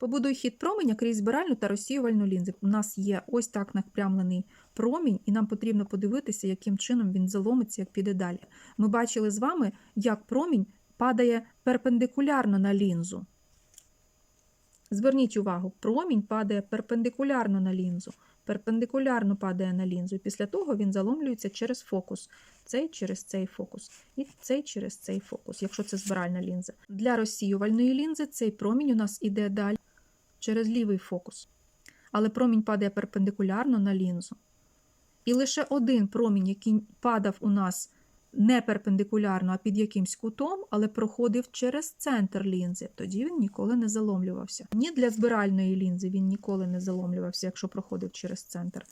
Побудуй хід променя крізь збиральну та розсіювальну лінзи. У нас є ось так напрямлений промінь, і нам потрібно подивитися, яким чином він заломиться, як піде далі. Ми бачили з вами, як промінь падає перпендикулярно на лінзу. Зверніть увагу, промінь падає перпендикулярно на лінзу. Перпендикулярно падає на лінзу. І після того він заломлюється через фокус. Цей через цей фокус. І цей через цей фокус, якщо це збиральна лінза. Для розсіювальної лінзи цей промінь у нас іде далі через лівий фокус. Але промінь падає перпендикулярно на лінзу. І лише один промінь, який падав у нас не перпендикулярно, а під якимсь кутом, але проходив через центр лінзи, тоді він ніколи не заломлювався. Ні для збиральної лінзи він ніколи не заломлювався, якщо проходив через центр.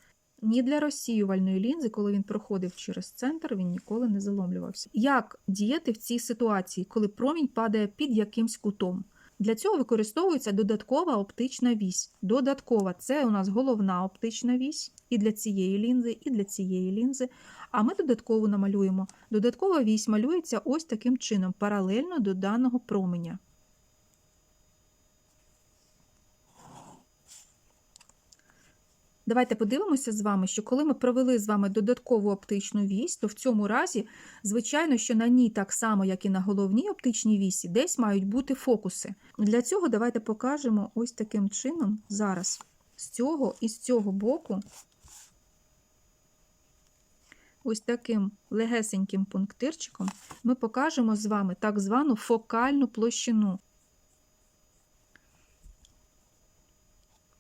Ні для розсіювальної лінзи, коли він проходив через центр, він ніколи не заломлювався. Як діяти в цій ситуації, коли промінь падає під якимсь кутом? Для цього використовується додаткова оптична вісь. Додаткова це у нас головна оптична вісь і для цієї лінзи, і для цієї лінзи. А ми додатково намалюємо. Додаткова вісь малюється ось таким чином, паралельно до даного променя. Давайте подивимося з вами, що коли ми провели з вами додаткову оптичну вісь, то в цьому разі, звичайно, що на ній, так само, як і на головній оптичній вісі, десь мають бути фокуси. Для цього давайте покажемо ось таким чином зараз з цього і з цього боку, ось таким легесеньким пунктирчиком, ми покажемо з вами так звану фокальну площину.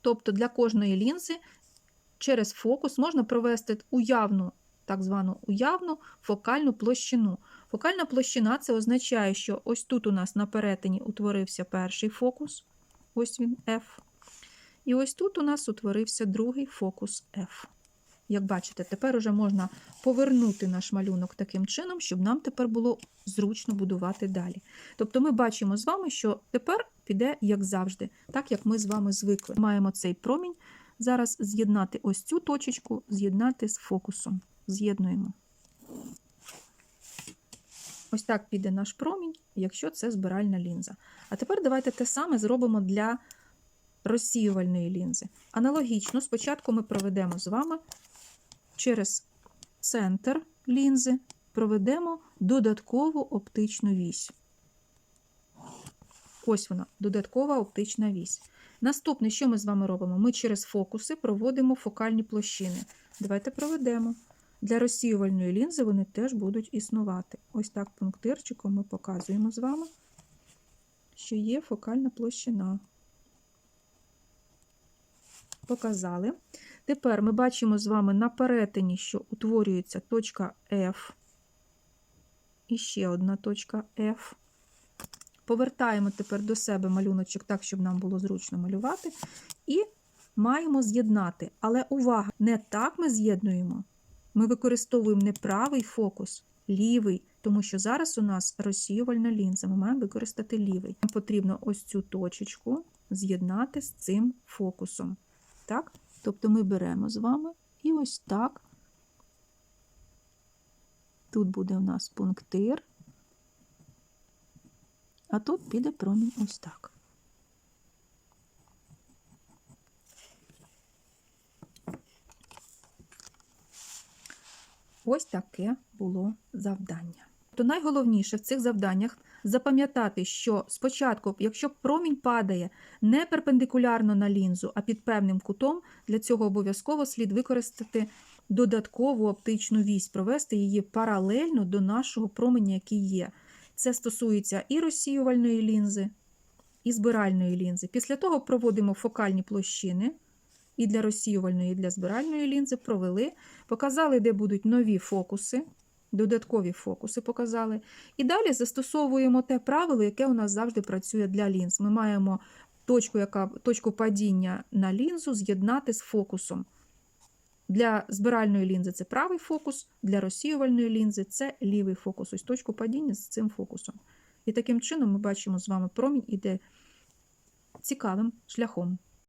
Тобто для кожної лінзи через фокус можна провести уявну, так звану уявну фокальну площину. Фокальна площина це означає, що ось тут у нас на перетині утворився перший фокус, ось він F. І ось тут у нас утворився другий фокус F. Як бачите, тепер уже можна повернути наш малюнок таким чином, щоб нам тепер було зручно будувати далі. Тобто ми бачимо з вами, що тепер піде, як завжди, так як ми з вами звикли. Маємо цей промінь. Зараз з'єднати ось цю точечку, з'єднати з фокусом. З'єднуємо. Ось так піде наш промінь, якщо це збиральна лінза. А тепер давайте те саме зробимо для розсіювальної лінзи. Аналогічно, спочатку ми проведемо з вами через центр лінзи, проведемо додаткову оптичну вісь. Ось вона, додаткова оптична вісь. Наступне, що ми з вами робимо? Ми через фокуси проводимо фокальні площини. Давайте проведемо. Для розсіювальної лінзи вони теж будуть існувати. Ось так пунктирчиком ми показуємо з вами, що є фокальна площина. Показали. Тепер ми бачимо з вами на перетині, що утворюється точка F. І ще одна точка F. Повертаємо тепер до себе малюночок так, щоб нам було зручно малювати. І маємо з'єднати. Але увага! Не так ми з'єднуємо. Ми використовуємо не правий фокус, лівий, тому що зараз у нас розсіювальна лінза. Ми маємо використати лівий. Нам потрібно ось цю точечку з'єднати з цим фокусом. Так? Тобто ми беремо з вами і ось так. Тут буде у нас пунктир. А тут піде промінь ось так. Ось таке було завдання. То найголовніше в цих завданнях запам'ятати, що спочатку, якщо промінь падає не перпендикулярно на лінзу, а під певним кутом, для цього обов'язково слід використати додаткову оптичну вісь, провести її паралельно до нашого променя, який є. Це стосується і розсіювальної лінзи, і збиральної лінзи. Після того проводимо фокальні площини і для розсіювальної, і для збиральної лінзи провели, показали, де будуть нові фокуси, додаткові фокуси показали. І далі застосовуємо те правило, яке у нас завжди працює для лінз. Ми маємо точку, яка, точку падіння на лінзу з'єднати з фокусом. Для збиральної лінзи це правий фокус, для розсіювальної лінзи це лівий фокус. Ось точку падіння з цим фокусом. І таким чином ми бачимо з вами промінь іде цікавим шляхом.